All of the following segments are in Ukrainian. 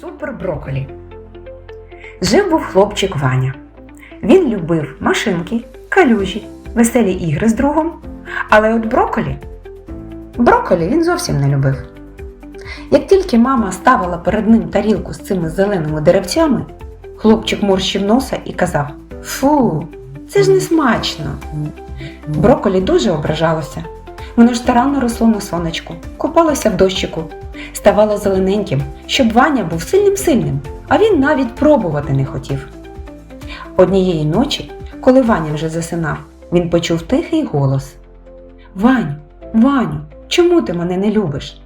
Супер броколі. Жив був хлопчик Ваня. Він любив машинки, калюжі, веселі ігри з другом. Але от броколі, броколі він зовсім не любив. Як тільки мама ставила перед ним тарілку з цими зеленими деревцями, хлопчик морщив носа і казав: Фу, це ж не смачно. Броколі дуже ображалося. Воно ж старанно росло на сонечку, купалося в дощику, ставало зелененьким, щоб Ваня був сильним-сильним, а він навіть пробувати не хотів. Однієї ночі, коли Ваня вже засинав, він почув тихий голос: Ваню, Ваню, чому ти мене не любиш?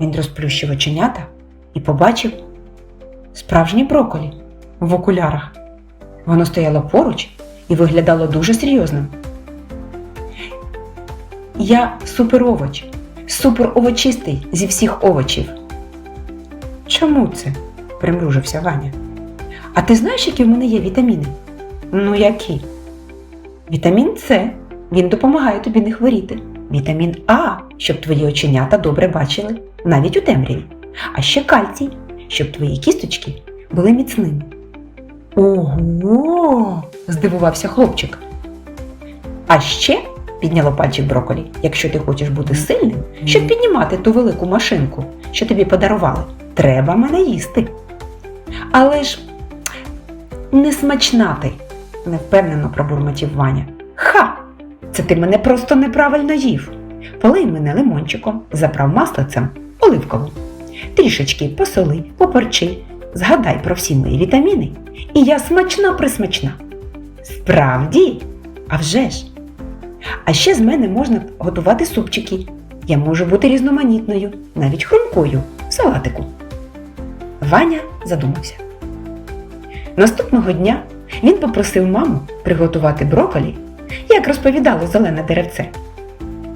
Він розплющив оченята і побачив справжнє броколі в окулярах. Воно стояло поруч і виглядало дуже серйозним. Я суперовоч, суперовочистий зі всіх овочів. Чому це? примружився Ваня. А ти знаєш, які в мене є вітаміни? Ну, які? Вітамін С. Він допомагає тобі не хворіти. Вітамін А, щоб твої оченята добре бачили, навіть у темряві. А ще кальцій, щоб твої кісточки були міцними. Ого! здивувався хлопчик. А ще, підняло пальчик броколі, якщо ти хочеш бути сильним, щоб піднімати ту велику машинку, що тобі подарували, треба мене їсти. Але ж не смачна ти, невпевнено пробурмотів Ваня. Ха! Це ти мене просто неправильно їв. Полий мене лимончиком, заправ маслицем оливковим. Трішечки посоли, поперчи, згадай про всі мої вітаміни, і я смачна присмачна. Справді, а вже ж. А ще з мене можна готувати супчики. Я можу бути різноманітною, навіть хрумкою в салатику. Ваня задумався. Наступного дня він попросив маму приготувати броколі, як розповідало зелене деревце.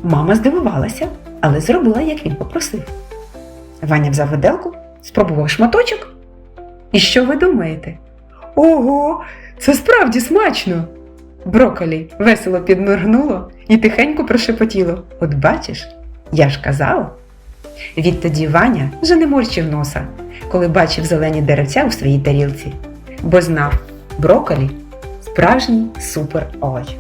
Мама здивувалася, але зробила, як він попросив. Ваня взяв виделку, спробував шматочок. І що ви думаєте? Ого, це справді смачно! Броколі весело підморгнуло і тихенько прошепотіло. От бачиш, я ж казав. Відтоді Ваня вже не морщив носа, коли бачив зелені деревця у своїй тарілці, бо знав, броколі справжній супер овоч.